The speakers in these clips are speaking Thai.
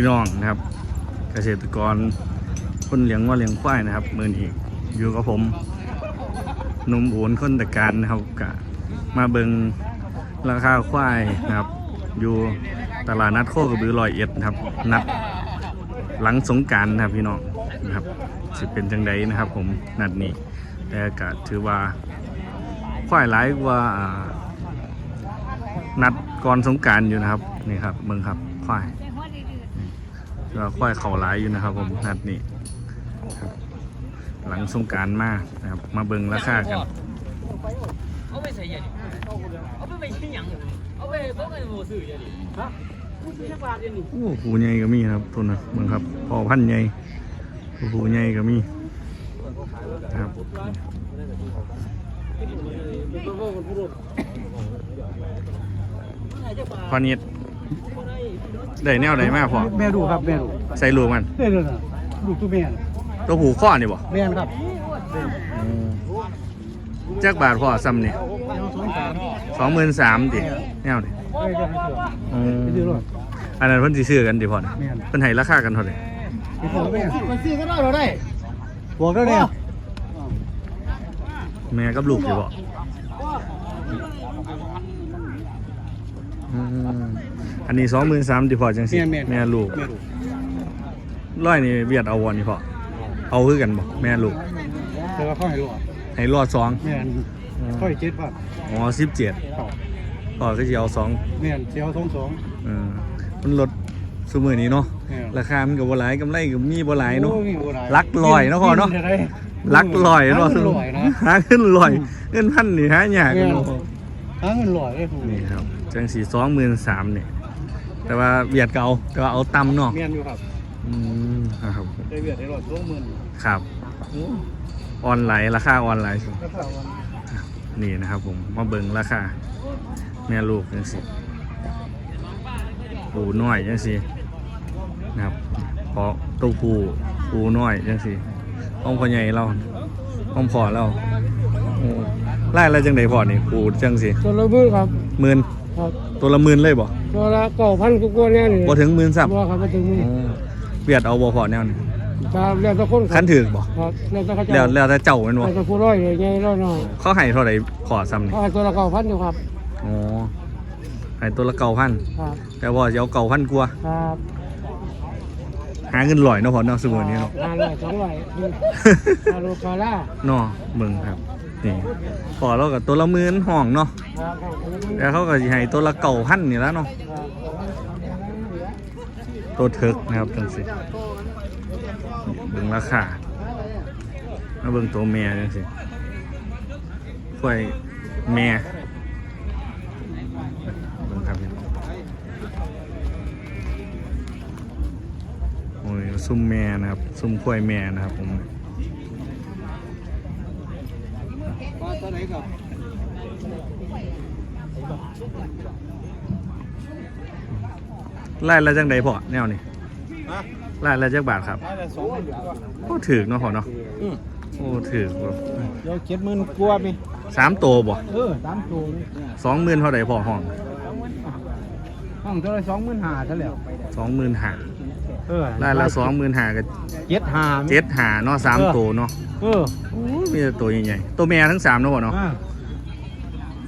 พี่น้องนะครับ เกษตรกรคนเลี้ยงว่าเลี้ยงควายนะครับมือนี้อยู่กับผมนุ่มโอนคนตะการนะครับกะมาเบิงราคาควายนะครับ อยู่ตลาดนัดโคกระบือลอยเอ็ดนะครับ นัดหลังสงการนะครับพี่น้องนะครับสิเป็นจังใดนะครับ ผมนัดนี้แต่ก็ถือว่าควายหลายกว่านัดก่อนสงการอยู่นะครับนี่ครับเบิงครับควาย ก็ควายเข่าไหลอยู่นะครับ ผมนัดนี้ครับหลังสงกรารมานะครับ มาเบิงราคากัน เอาไปใส่ยันเอาไปไปที่ยังเอาไปเพราะมันโมสื่อยันฮะผู้ซื้อจักบาทยันนี่โอ้หูใหญ่ก็มีครับทุนนะเบิงครับพอพันใหญ่หูใหญ่ก็มีครับพอนิด ได้แนวไหนมากพอแม่ดูครับแม่ดูใส่ลูกมันแม่ดูนะลูกตัวแม่น่ะตัวผูข้อนี่บ่แม่นครับจักบาทพอซ้ำนี่เอาสองสามสองหมื่นสามดิแนวดิเอ้ยเดี๋ยวให้เถอะอืมไปซื้อรถอันนั้นเพิ่นสิซื้อกันดิพอนะแม่นเพิ่นให้ราคากันเท่าไหร่ไปซื้อแม่ไปซื้อก็ได้เราได้บอกแล้วเนี่ยแม่กับลูกสิบ่ อืมอันนี้สองหมื่นสามดิพอจังสิแม่นแม่นแม่ลูกแม่ดูร้อยนี่เวียดเอาวอนนี่พอเอาคือกันบ่แม่ลูก แต่ว่าเขาให้รอดให้รอดสองแม่นเขาให้เจ็ดพันอ๋อสิบเจ็ดครับพอก็จะเอาสองแม่นเสียวสองสองเออมันลดสมือนี้เนาะแม่นราคามันก็บ่หลายกำไรก็มีบ่หลายเนาะ โอ้ยบ่หลายลักลอยเนาะพ่อเนาะ กิได้ลักลอยเนาะหาเงินลอยนะ หาขึ้นลอยเงินพันนี่หายากแม่น เนาะหาเงินลอยได้ผู้นี่ครับ จังสีสองหมื่นสามเนี่ยแต่ว่าเบียดเก่าแต่ว่าเอาตำเนาะแม่นอยู่ครับอืมครับผมได้เบียดได้รอดสองหมื่นครับออนไลน์ราคาออนไลน์ราคาวันนี่นะครับผมมาเบิ่งราคาแม่ลูกจังสิปูน้อยจังสินะครับเพราะตู้ปูปูน้อยจังสิห้องพ่อใหญ่เราห้องพ่อเราโอ้ไล่แล้วจังไดพอนี่ปูจังสิตัวละมือครับหมื่น ครับตัวละหมื่นเลยบ่ตัวละเก้าพันกว่าๆเนี่ยนี่บ่ถึงหมื่นสับบ่ครับบ่ถึงมือเบียดเอาบ่พอแนวนี้ครับแล้วแต่คนคคัรับนถือบ่ครับแล้วแต่เขาจะแล้วแล้วแต่เจ้าแม่นบ่แล้วแต่ผู้ร้อยใหญ่ๆร้อยน้อยเขาให้เท่าไหร่พอซ้ำนี่เขาให้ตัวละเก้าพันอยู่ครับอ๋อให้ตัวละเก่าพันครับแต่ว่าจะเอาเก่าพันกว่าครับหาเงินลอยเนาะพอเนาะสมุนนี้เนาะห้าร้อยสองร้อยคาโลคาร่าเนาะเบิ่งครับ นี่พอเรากับตัวละหมื่นห้องเนาะแล้วเขาก็สิให้ตัวละเก่าพันนี่แล้วเนาะตัวเถิกนะครับจังสิเบิ่งราคามาเบิ่งตัวแม่จังสิกล้วยแม่เบิ่งครับพี่โอ้ยซุ่มแม่นะครับซุ่มกล้วยแม่นะครับผม ว่าตัวไหนครับไล่ละจังใดพอแนวนี่ไล่ละจักบาทครับได้ละสองหมื่นกว่าโอ้ถือเนาะพอเนาะโอ้ถือบ่เดี๋ยวเจ็ดหมื่นกว่ามีสามตัวบ่เออสามตัวนี่สองหมื่นเท่าใดพอห้องห้องเท่าไรสองหมื่นห้าเท่าแล้วสองหมื่นห้าเออไล่ละสองหมื่นห้ากับเจ็ดห้าเจ็ดห้าเนาะสามตัวเนาะเออโอ้ย มีแต่ตัวใหญ่ๆตัวแม่ทั้งสามเนาะพ่อเนาะอ่า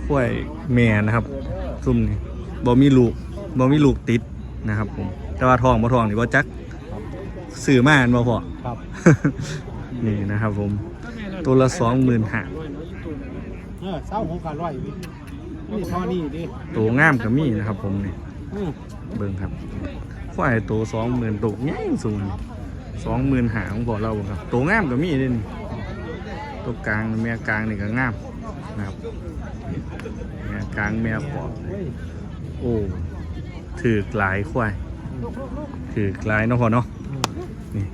กล้วยแม่นะครับ ซุ่มนี่บ่มีลูกบ่มีลูกติดนะครับผม แต่ว่าทองบ่ทองนี่บ่จักสื่อมาอันบ่พอครับ นี่นะครับผม ตัวละสองหมื่นห้าเออเศร้าหกพันร้อยนี่นี่เท่านี้ดิตัวงามก็มีนะครับ ผมนี่อืมเบิ่งครับควายตัวสองหมื่นตัวใหญ่สูงสองหมื่นหาของพอเราบ่ครับตัวงามก็มีเด้นี่ ตัวกลางแม่กลางนี่ก็งามนะครับแม่กลางแม่ขอบโอ้ถือกหลายควายถือกหลายเนาะพอเนาะนี่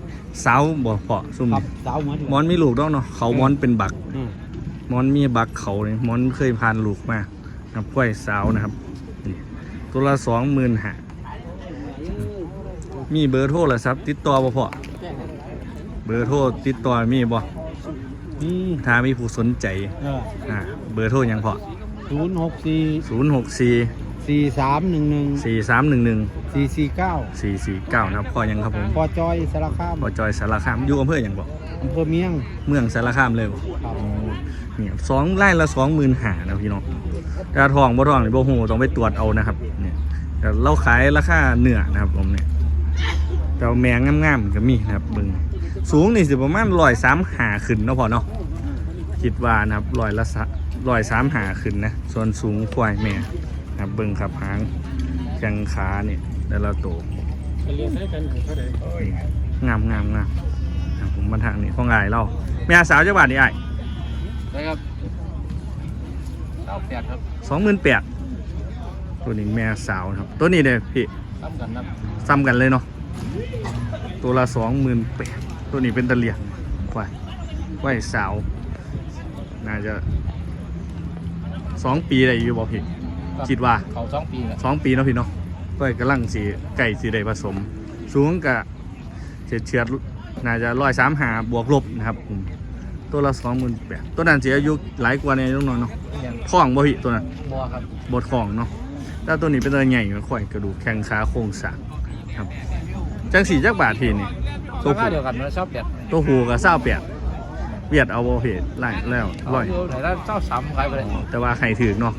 เสาบ่พอซุ่มครับนี่สาวเหมือนมอนมีลูกดอกเนาะเขามอนเป็นบักอืมมอนมีบักเขาเนี่ยมอนเคยพานลูกมานะครับกล้วยสาวนะครับนี่ตัวละสองหมื่นหามีเบอร์โทรละครับ ติดต่อบ่พอเบอร์โทรติดต่อมีบ่ นี่ถ้ามีผู้สนใจเอออ่าเบอร์โทรหยังพอศูนย์หกสี่ศูนย์หกสี่สสี่สามหนึ่งหนึ่งสี่สามหนึ่งหนึ่งสี่สี่เก้าสี่สี่เก้านะครับพ่อยังครับผมพอจอยสารคามพ่อจอยสารคามอยู่อำเภออย่างบอกอำเภอเมียงเมืองสารคามเลยบ่ ครับอ๋อเนี่ยสองไร่ละสองหมื่นหานะพี่น้องแต่ทองบ่ทองนี่บ่ฮู้ต้องไปตรวจเอานะครับ เนี่ยแต่เราขายราคาเนื้อนะครับผมเนี่ยแต่ว่าแมงงามๆก็มีนะครับเบิ่ง สูงนี่สิประมาณร้อยสามหาขึ้นเนาะพอเนาะคิดว่านะครับร้อยละร้อยสามหาขึ้นนะส่วนสูงควายแม่นะครับเบิ่งครับหางแข้งขาเนี่ยแต่ละตัวเรียนใช้กันเท่าไหร่งามงามงามครับผมมาทางนี้ของอายเราแม่สาวจังหวัดนี่อายใช่ครับเก้าแปดครับสองหมื่นแปดตัวนี้แม่สาวนะครับ ตัวนี้เลยพี่ซ้ำกันครับซ้ำกันเลยเนาะตัวละสองหมื่นแปด ตัวนี้เป็นตะเลียงควายควายสาว น่าจะสองปีได้อยู่บ่พี่คิดว่าเขาสองปีครับสองปีเนาะพี่เนาะก็กำลังสีไก่สีได้ผสม สูงกับเฉียดเฉียดๆน่าจะร้อยสามหาบวกลบนะครับผมตัวละสองหมื่นแปดตัวนั้นเสียอายุหลายกว่าในน้องๆเนาะยังท้องบ่พี่ตัวนั้นบัวครับบดของเนาะแต่ตัวนี้เป็นตัวใหญ่ข่อยกระดูกแข้งขาโครงสร้างครับจังสีจักบาทพี่นี่ ตัวราคาผูเดียวกันมันชอบแปดตัวผูกับเศร้าแปดเวียดเอาบ่เพจไล่แล้วร้อย ไหนแล้วเจ้าสามขายไปเลยแต่ว่าใครถือเนาะ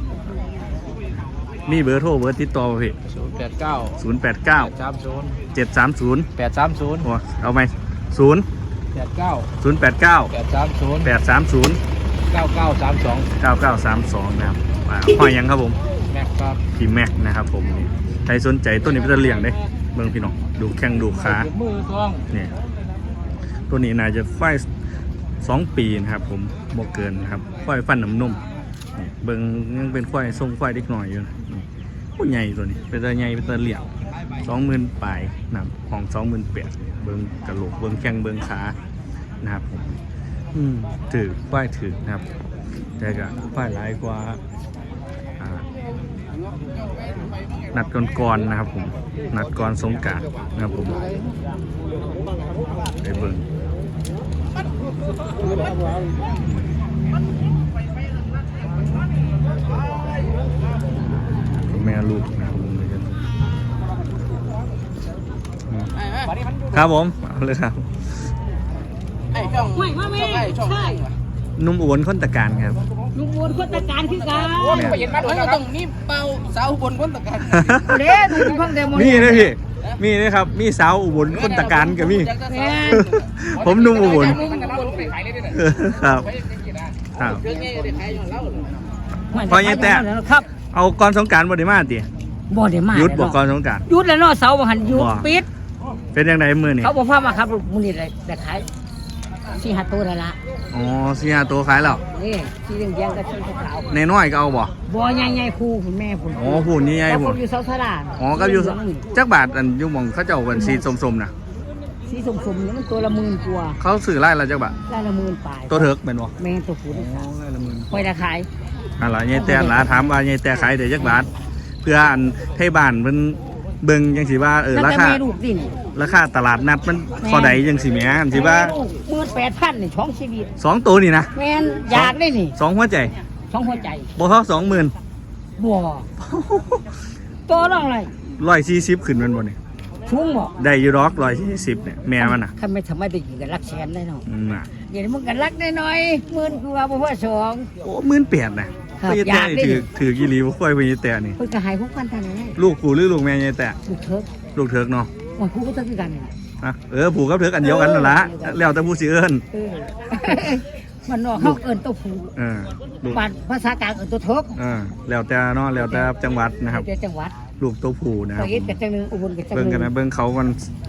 มีเบอร์โทรเบอร์ติดต่อบ่พี่ศูนย์แปดเก้าศูนย์แปดเก้าสามศูนย์เจ็ดสามศูนย์แปดสามศูนย์โอ้เอาไหมศูนย์แปดเก้าศูนย์แปดเก้าแปดสามศูนย์แปดสามศูนย์เก้าเก้าสามสอง เก้าเก้าสามสองนะครับอ่าห้อยหยังครับผมแม็กครับพี่แม็กนะครับผมนี่ใครสนใจต้นนี้เป็นตะเลียงเด้เบิ่งพี่น้องดูแข้งดูขามือทองเนี่ยตัวนี้น่าจะไฟสองปีนะครับ ผมบกเกินนะครับไฟฟันน้ำนมนี่เบิ่งยังเป็นไฟทรงไฟเล็กหน่อยอยู่นะนี่โอ้ใหญ่ตัวนี้ เป็นตะใหญ่เป็นตะเหลี่ยงสองหมื่นปลายนะครับของสองหมื่นแปดเบิ่งกระโหลกเบิ่งแข้งเบิ่งขานะครับผมอืมถือไฟถือนะครับ แต่ก็ไฟหลายกว่าอ่า นัดก่อนๆนะครับผมนัดก่อนสงกรารนะครับผมไปเบิ่งแม่ลูกนะครับผมเลยกันครับผมเอาเลยครับไม่มาไม่ใช่ นุ่มอ้วนคนตะการครับ ลุงวนคนตะการคือกันแม่มันก็ต้องมีเป่าสาวบนคนตะกันเด้ดูพังแต่โมมีนะพี่มีนะครับ มีสาวอุบลคนตะการกับมีแม่ผมนุ่มอุบลมันก็ต้องไปขายเลยเนี่ยครับครับเครื่องนี้ได้ขายอยู่แล้วพอยังแต่ครับเอาก่อนสงกรารบ่ได้มาติบ่ได้มาหยุดบอกก่อนสงกราร หยุดแล้วเนาะเสาร์บ่หันหยุดบ่ ปิด เป็นยังไงมือนี่เขาบอกพามาครับมื้อนี้ได้ได้ขาย สี่ห้าตัวแล้วล่ะอ๋อสี่ห้าตัวขายแล้วนี่สีเหลืองๆกับสีขาวในน้อยก็เอาบ่ๆบ่ใหญ่ๆคู่คุณแม่พุ่นอ๋อหุ่นนี่ไงแล้วหุ่คนนอยู่เสาสลาอ๋อก็อยู่จักบาทอันอยุ่หมองเขาเจ้าวันสีสมๆนะสีสมๆนี่มันตัวละหมื่นกว่าเขาซื้อไล่ละจักบาทได้ละหมื่นปลายตัวเถิกเป็นบ่แม่ตัวผู้ได้ขายไล่ละหมื่นค่อยได้ขายอะไรยายแต่หลาถามว่ายายแต่ขายได้จักบาทเพื่ออันให้บ้านมัน เบิ่งจังสิว่าเออแล้วราแต่คาแม่ลูกสินี่ราคาตลาดนัดมันพอใดจังสิแหม่อันสิว่าหมื่นแปดพันนี่ช่องชีวิตสองตัวนี่นะแม่นอยากได้นี่สองหัวใจช่องหัวใจบ่เท่าสองหมื่นบัวตัวน้องอะไรร้อยสี่สิบขึ้นแมันบ่เนี่ยชุ่งบอกได้อยู่ดอกร้อยสี่สิบเนี่ยแม่มันน่ะข้าไม่ทำไมไปกี่กันรักแสนได้เนาะอืมน่ะเดี๋ยวมึงกันรักได้หน่อยหมื่นกว่าบ่พอสองโอ้หมื่นแปดนะ ครับยายแต่อยากได้ถือถือกี่ลีบ่ค่อยไปยายแต่นี่ เพิ่นก็ใหายพวกกันทันนี้ลูกกูหรือลูกแม่ยายแต่ลูกเถิกลูกเถิกเนาะว่าผู้ก็ต้องคือกันนี่อะเออผูกกับเถิกอันเดียวกันนั่นละแล้วแต่ผู้สิเอิ้นเออ มันนอกเขาเอิ้นตัวผู้เออลูกบ้านภาษากลางเอิ้นตัวเถิกเออแล้วแต่เนาะแล้วแต่จังหวัดนะครับ เดี๋ยวจังหวัดลูกตัวผู้นะคปรับระเทศกับจังหนึงอุบลกับจังหเบิ่งนึกันงนะเบิ่งเขากัน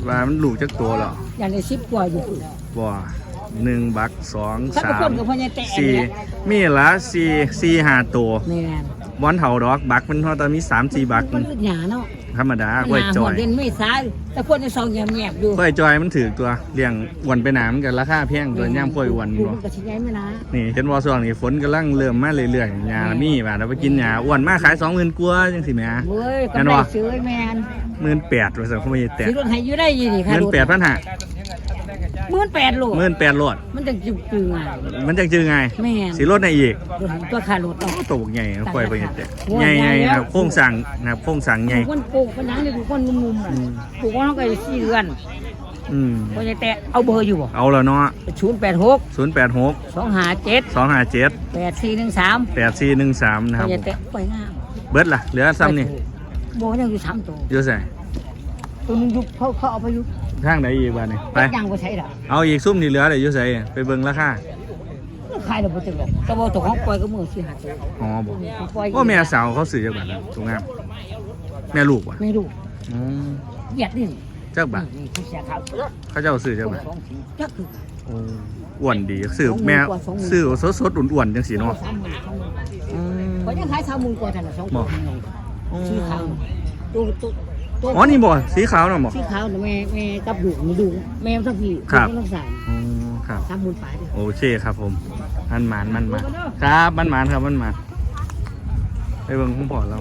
ว่ามันลูกจักตัวเหรออย่างใน10กว่าอยู่บ่ หนึ่งบักสองสักสาคมนกับพ่อใหญ่แต่สี่เนี่ยมีละสี่สี่ห้าตัวแม่นบอนเถาดอกบักมันเท่าตอนมีสามสี่บักมันอึดหยาเนาะธรรมดาหกล้วยยาจหัอวยเด่นไม่ซ้ายแต่คนในซองแยบๆอยู่กล้วยจอยมันถือตัวเลี้ยงอ้วนไปหนามันกันราคาแพงตัวย่ามกล้วยอ้วนอยู่บ่มันก็สิใหญ่ไม่นะนี่เห็นว่าช่วงนี้ฝนกำลังเริ่มมาเรื่อยๆหญ้ามีบาดเราไปกินหญ้าอ้วนมากขายสองหมื่นกว่าจังสิแหม่เว้ยแม่กำนไรบ่ซื้อแมนหมื่นแปดว่าซั่นเขาไม่ได้แตะซื้อรถให้อยู่ได้ยี่นี่หค่ะมื่นรถแปดพันห้า หมื่นแปดโลหมื่นแปดรถมันจะจุกจืงไงมันจังจือไงแม่นสีรถในอีกตัวขาดรถเอาโตกใหญ่ค่อยไปเห็นแต่โอ้ยใหญ่ใหญ่ใหญ่แล้วนะครับโค้งสั่งนะครับโค้งสั่งใหญ่ คนปลูกคนหนังนี่ปลูกคนงุ่มๆน่ะปลูกคนน้องก็สี่เดือนอืมคนจะแต่เอาเบอร์อยู่บ่เอาแล้วเนาะศูนย์แปดหกศูนย์แปดหกสองห้าเจ็ดสองห้าเจ็ดแปดสี่หนึ่งสามแปดสี่หนึ่งสามนะคครันบ จะแต่ไปงามเบิร์ดล่ะเหลือซ้ำนี่โบยังอยู่สามตัวเยอะใส่ตัวนึงยุบเขาเขาเอาไปยุบ ทางไหนอีกบ้านนี่ไปยังไปใช้ละเอาอีกซุ่มที่เหลือเลยเยอะใส่ไปเบิ่งราคาขายเราไปจังหรอกแต่ว่าตัวของปล่อยก็มือสี่ห้าตัวอ๋อบอกปล่อยว่าแม่สาวเขาสื่อจักบาทแล้วถูกงามแม่ลูกว่ะไม่รู้อืมเหยียดนี่จักบาทนี่ผู้เสียขาวเขาเจ้าสื่อจักบาทสองสีจักคือโอ้อ้วนดีสื่อแม่สื่อสดสดๆอ้วนๆจังสีเนาะสามหมื่นสองหมื่นอืมเขายังขายสามหมื่นกว่าท่านน่ะสองบตัอวกสีขาวตัวตัวตัว อ๋อนี่บ่สีขาวเนาะบ่ สีขาวน่ะแม่แม่กับดูนี่ดู แม่ทั้งพี่ครับทั้งสามอ๋อครับสามหมื่นปลายเด้อโอเคครับผม มันหมานมันหมานครับมันหมานครับมันหมานไปเบิ่งของพ่อเรา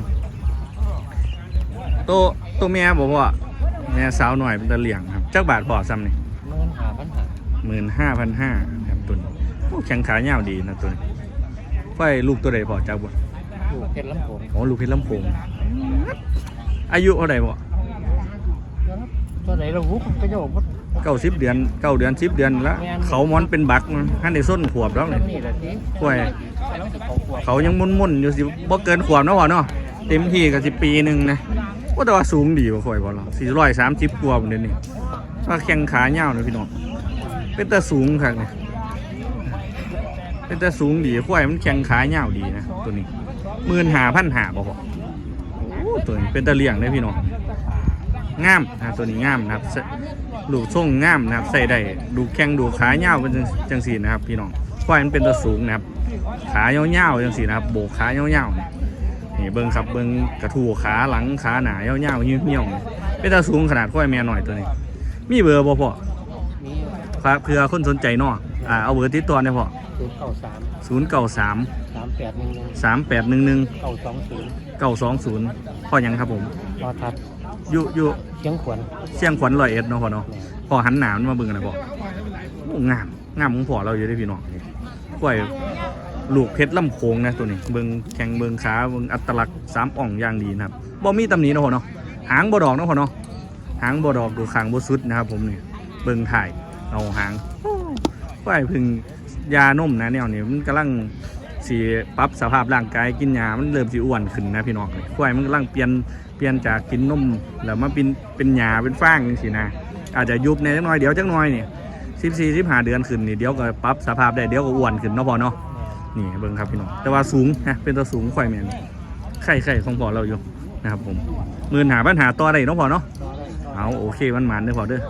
โตโตแม่บอกว่าแม่สาวหน่อยเป็นตะเหลี่ยงครับจักบาทพอซ้ำนี่เงินหาปัญหาหมื่นห้าพันห้าครับตุนโอ้แข็งขายาวดีนะตุนไฟลูกตัวใดพอจักบ่อยู่เพชรลำโพงอ๋อลูกเพชรลำโพงอายุเท่าไหร่บ่ ตัวไหนเราวุ้ก็จะบอกว่าเก้าสิบเดือนเก้าเดือนสิบเดือนแล้วเขามอนเป็นบักมันท่านได้ส้นขวบแล้วเลยนี่แหละทีกล้วย แล้วจะเขาขวบเขายังมุ่นๆอยู่สิบ่เกินขวบเนาะพ่อเนาะเต็มที่ก็สิปีหนึ่งนะว่าแต่ว่าสูงดีกว่าข่อยบ่ล่ะสี่ร้อยสามสิบกว่าเดี๋ยวนี้ถ้าแข้งขาเงาวเลยพี่น้องเป็นแต่สูงครับเนี่ยเป็นแต่สูงดีข่อยมันแข้งขาเงาวดีนะตัวนี้หมื่นหาพันหาบ่พอโอ้ตัวนี้เป็นตะเลี่ยงเลยพี่น้อง งามนะตัวนี้งามนะครับใส่ลูกทรงงามนะครับใส่ได้ดูแข้งดูขาเงาวเป็นจังจังสีนะครับ พี่น้องข่อยมันเป็นตัวสูงนะครับ ขายาวๆจังสีนะครับโบกขายาวๆนี่นี่เบิ้งครับเบิ้งกระทูขาหลังขาหนายาวๆเหี่ยวๆนี่เป็นตาสูงขนาดค่อยแม่หน่อยตัวนี้ มีเบอร์บ่พ่อมีครับเพื่อคนสนใจเนาะอ่าเอาเบอร์ติดต่อได้พ่อศูนย์เก้าสาม093สามแปดหนึ่งหนึ่ง3811เก้าสองศูนย์920พ่อหยังครับผมรอทัด อยู่อยู่เชียงขวัญเชียงขวัญร้อยเอ็ดเนาะพ่อเนาะพ่อหันหนามนมาเบิ่งกันนะพ่อโอ้งามงามของพ่อเราอยู่ได้อพี่น้องนี่กล้วยลูกเพชรลำโขงนะตัวนี้เบิ่งแข้งเบิ่งขาเบิ่งอัตลักษณ์สามอ่องอย่างดีนะครับบ่มีตำหนิเนาะพ่อเนาะหางบ่ดอกเนาะพ่อเนาะหางบ่ดอกดูคางบ่สุดนะครับผมนี่เบิ่งถ่ายเอาหางกล้วยเพึ่งยานมนะแนวนี้มันกำลังสีปรับสภาพร่างกายกินยามันเริ่มสิอ้วนขึ้นนะพี่น้องกล้วยมันกำลังเปลี่ยน เปลี่ยนจากกินนมแล้วมาเป็นเป็นหญ้าเป็นฟางจังซี่นะอาจจะยุบในจักหน่อยเดี๋ยวจักหน่อยนี่สิบสี่สิบห้าเดือนขึ้นนี่เดี๋ยวก็ปรับสภาพได้เดี๋ยวก็อ้วนขึ้นเนาะพอเนาะนี่เบิ่งครับพี่น้องแต่ว่าสูงนะเป็นตัวสูงข่อยแมนไข่ไข่ของพอเราอยู่นะครับผมมื่นหาปัญหาต่อได้เนาะพอเนาะเอาโอเคมันหมันเด้อพอเด้อ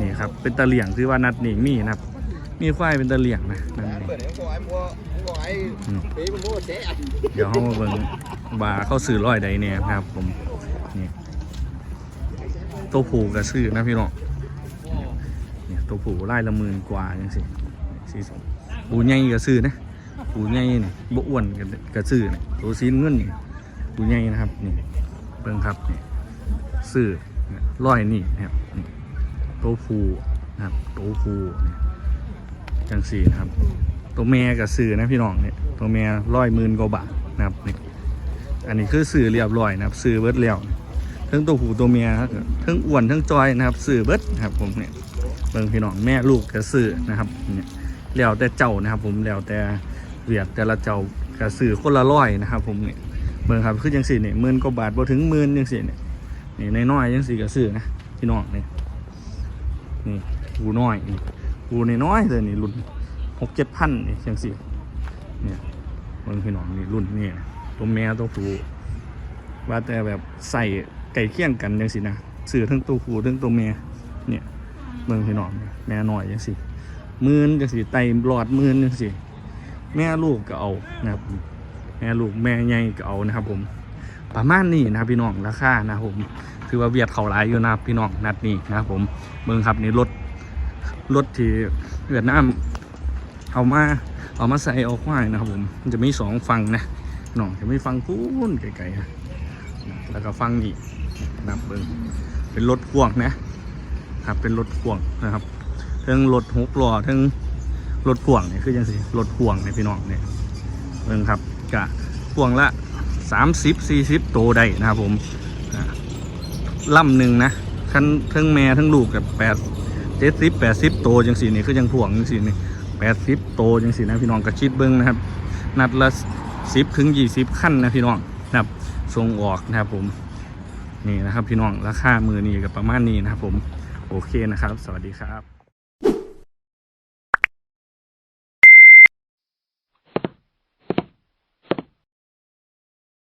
นี่ครับเป็นตะเหลี่ยงคือว่านัดนี่มีนะครับมีควายเป็นตะเหลี่ยงนะนั่นนี่เดี๋ยวเขามาเบิ่งว่าเขาซื้อร้อยใดเนี่ยนะครับผม ตัวผูกับซื้อนะพี่น้องเนี่ยตัวผูไล่ละหมื่นกว่าอย่างสิสีสองปูใหญ่ก็ซื้อนะปูใหญ่นี่บอ้วนก็ก็ซื้อนะตัวซีนเงินนี่ปูใหญ่นะครับนี่เบิ่งครับนี่ซื้อร้อยนี่นะครับตัวผูนะครับตัวผูนี่จังสี่นะครับ ตัวแม่ก็ซื้อนะพี่น้องเนี่ยตัวแม่ร้อยหมื่นกว่าบาทนะครับนี่อันนี้คือซื้อเรียบร้อยนะครับซื้อเบิร์ดแล้ว ทั้งตัวผูตัวเมียครับทั้งอ้วนทั้งจอยนะครับซื้อเบิดนะครับผมเนี่ยเบิ่งพี่น้องแม่ลูกกระสื่อนะครับเนี่ยแล้วแต่เจ้านะครับ ผมแล้วแต่เวียดแต่ละเจ้ากระสื่อคนละร้อยนะครับ ผมเนี่ยเบิ่งครับคือจังสี่เนี่ยหมื่นกว่าบาทบ่ถึงหมื่นจังสี่เนี่ยนี่ในน้อยๆจังสี่กระสื่อนะพี่น้องเนี่ยนี่กูน้อยนี่กูในน้อยเลยนี่รุ่นหกเจ็ดพันนี่จังสี่เนี่ยเบิ่งพี่น้องนี่รุ่นนี่ตัวแม่ตัวผู้ว่าแต่แบบใส่ ก่เคี่ยงกันจังสี่นะสื่อทั้งตัวผู้ทั้งตัวแม่เนี่ยเมืองพี่น้องแม่หน่อยจังสิมื่นจังสิไตหลอดมื่นจังสิแม่ลูกก็เอานะครับแม่ลูกแม่ใหญ่ก็เอานะครับ ผม ประมาณนี้นะพี่น้องราคานะผมคือว่าเวียดเขาหลายอยู่นะพี่น้องนัดนี้นะครับผมเมืองครับนี่รถรถที่เวียดนามเอามาเอามาใส่เอาควายนะครับผมมันจะมีสองฝั่งนะน้องจะไมีฝั่งพูนไกลๆนะแล้วก็ฝั่งนี้ นับเบิ้งเป็นรถพ่วงนะครับ เป็นรถพ่วงนะครับทั้งรถหกล้อทั้งรถพ่วงเนี่ยคือจังสิรถพ่วงเนี่ยพี่น้องเนี่ยเบิ่งครับกะพ่วงละสามสิบสี่สิบโตได้นะครับผมล่ำหนึ่งนะทั้งทั้งแม่ทั้งลูกกับแปดเจ็ดสิบแปดสิบโตจังสีนี่คือยังพ่วงจังสีนี่แปดสิบโตจังสีนะพี่น้องกระชิดเบิ้งนะครับ นัดละสิบถึงยี่สิบขั้นนะพี่น้องนะครับส่งออกนะครับผม นี่นะครับพี่น้องราคามือนี้กับประมาณนี้นะครับผมโอเคนะครับ สวัสดีครับ